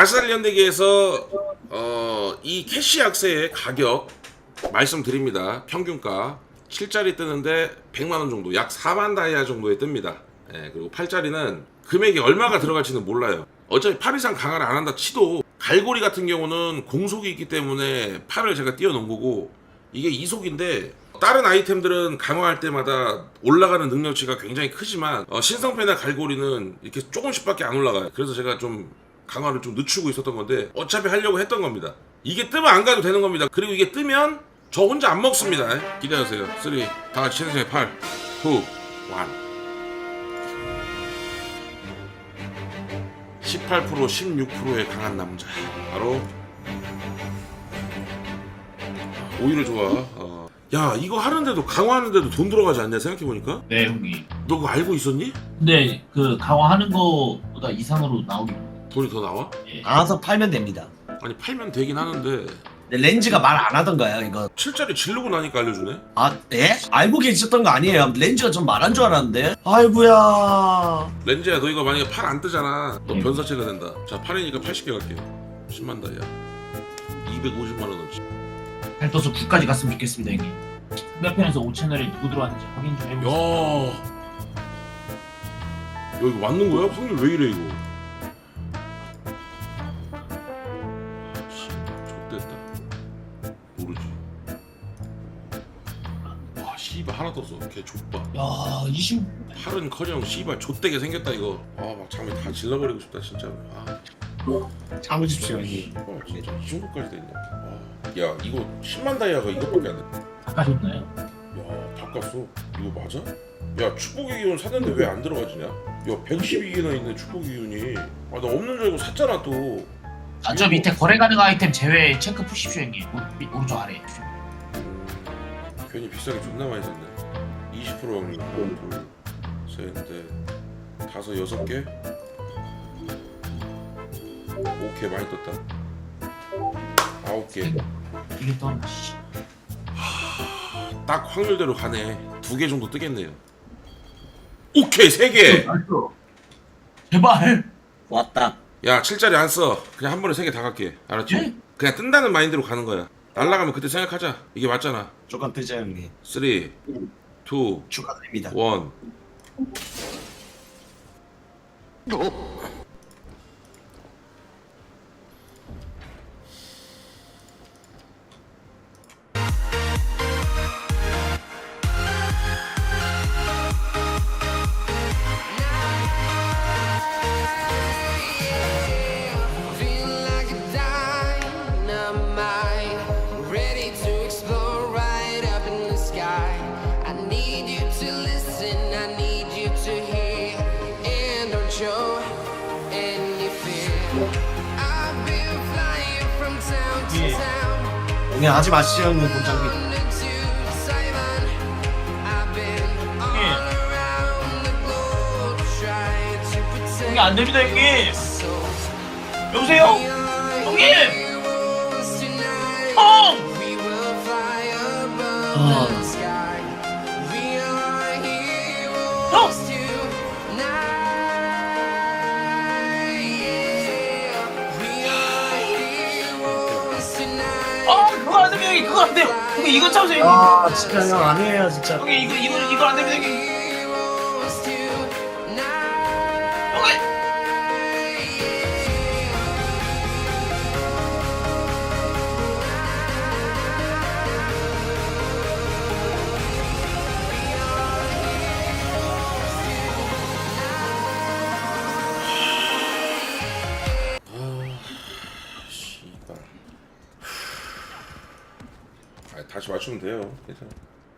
아스날 연대기에서 어, 이 캐시 약세의 가격 말씀드립니다. 평균가 7짜리 뜨는데 100만 원 정도, 약 4만 다이아 정도에 뜹니다. 예, 그리고 8짜리는 금액이 얼마가 들어갈지는 몰라요. 어차피 8 이상 강화를 안 한다 치도 갈고리 같은 경우는 공속이 있기 때문에 8을 제가 띄워놓은 거고 이게 이속인데 다른 아이템들은 강화할 때마다 올라가는 능력치가 굉장히 크지만 어, 신성패나 갈고리는 이렇게 조금씩밖에 안 올라가요. 그래서 제가 좀 강화를 좀 늦추고 있었던 건데 어차피 하려고 했던 겁니다. 이게 뜨면 안 가도 되는 겁니다. 그리고 이게 뜨면 저 혼자 안 먹습니다. 기다려주세요. 3, 다 같이 신성패 8, 9, 1 18% 16%의 강한 남자 바로 오히려 좋아 어. 야 이거 하는데도 강화하는데도 돈 들어가지 않냐 생각해 보니까 네 형님. 너 그거 알고 있었니? 근데 그 강화하는 거보다 이상으로 합니다. 돈이 더 나와? 예. 알아서 팔면 됩니다. 아니 팔면 되긴 하는데 근데 렌즈가 말 안 하던가요, 이거? 7짜리 지르고 나니까 알려주네 아, 예? 알고 계셨던 거 아니에요? 렌즈가 좀 말한 줄 알았는데? 아이고야. 렌즈야 너 이거 만약에 팔 안 뜨잖아 너 음. 변사체가 된다 자 팔이니까 80개 갈게요 10만 다이아 250만 원어치 잘 떠서 9까지 갔으면 좋겠습니다 형님. 몇 편에서 5채널에 누구 들어왔는지 확인 좀 야, 해보세요. 야 이거 맞는 거야? 확률 왜 이래 이거? 씨발 하나 떴어. 걔 족봐. 야 20. 팔은커녕 씨발 좆되게 생겼다 이거. 아, 막 장미 다 질러버리고 싶다 진짜로. 아, 참으십시오, 형님. 어, 진짜 이 정도까지 됐냐? 아, 야, 이거 10만 다이아가 이것밖에 안 돼. 닦아줬나요? 야, 바꿨어. 이거 맞아? 야, 축복의 기운 샀는데 왜 안 들어가지냐? 야, 112개나 있네, 축복의 기운이. 아, 나 없는 줄 알고 샀잖아, 또. 아, 저 밑에 거래 가능 아이템 제외 체크 푸십시오 형님. 오, 밑- 오른쪽 아래. 음, 괜히 비싸게 존나 많이 샀네. 20% 확률. 하나, 둘, 셋, 넷, 다섯, 여섯 개? 오케이, 많이 떴다. 아홉 개. 이게 또 하나. 씨. 딱 확률대로 가네. 두 개 정도 뜨겠네요. 오케이, 세 개! 제발. 왔다. 야, 7짜리 안 써. 그냥 한 번에 세 개 다 갈게. 알았지? 예? 그냥 뜬다는 마인드로 가는 거야. 날라가면 그때 생각하자. 이게 맞잖아. 조금 뜨죠, 형님. 3, 2, 1. 축하드립니다. Feeling 비. London to Taiwan. I've been all Yeah. around the globe, trying to protect. 형님 안 됩니다 형님. 여보세요? 형님. 형. We 형님. 그거 안 돼요. 형님 이거 참으세요 형님. 아, 진짜 형 아니에요, 진짜. 형님 이거 이거 이거 안 됩니다 형님. 아, 다시 맞추면 돼요. 괜찮아.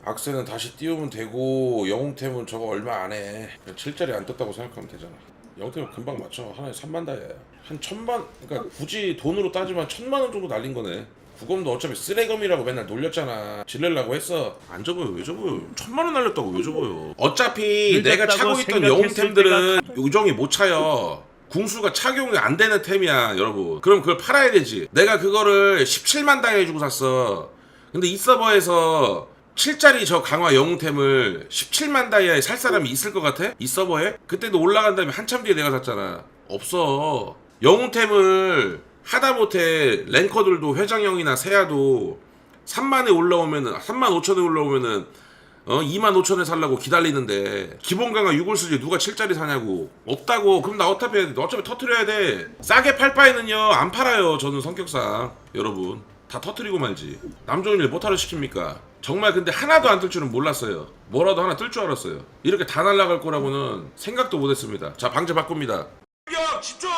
악세는 다시 띄우면 되고 영웅템은 저거 얼마 안 해. 그냥 7짜리 안 떴다고 생각하면 되잖아. 영웅템은 금방 맞춰. 하나에 3만 다이아야. 한 천만, 그러니까 굳이 돈으로 따지면 천만 원 정도 날린 거네. 구검도 어차피 쓰레검이라고 맨날 놀렸잖아. 질르려고 했어. 안 접어요. 왜 접어요? 천만 원 날렸다고 왜 접어요? 어차피 내가 차고 있던 영웅템들은 요정이 못 차요. 궁수가 착용이 안 되는 템이야, 여러분. 그럼 그걸 팔아야 되지. 내가 그거를 17만 다이아 주고 샀어. 근데 이 서버에서 7짜리 저 강화 영웅템을 17만 다이아에 살 사람이 있을 것 같아? 이 서버에? 그때도 올라간 다음에 한참 뒤에 내가 샀잖아. 없어. 영웅템을 하다못해 랭커들도 회장형이나 세야도 3만에 올라오면은 3만 5천에 올라오면은 어 2만 5천에 살라고 기다리는데 기본 강화 6을 쓰지 누가 7짜리 사냐고 없다고 그럼 나 어차피 해야 돼 어차피 터트려야 돼 싸게 팔 바에는요 안 팔아요 저는 성격상 여러분 다 터트리고 말지. 남 좋은 일 못하러 시킵니까? 정말 근데 하나도 안 뜰 줄은 몰랐어요. 뭐라도 하나 뜰 줄 알았어요. 이렇게 다 날라갈 거라고는 생각도 못했습니다. 자 방제 바꿉니다. 집중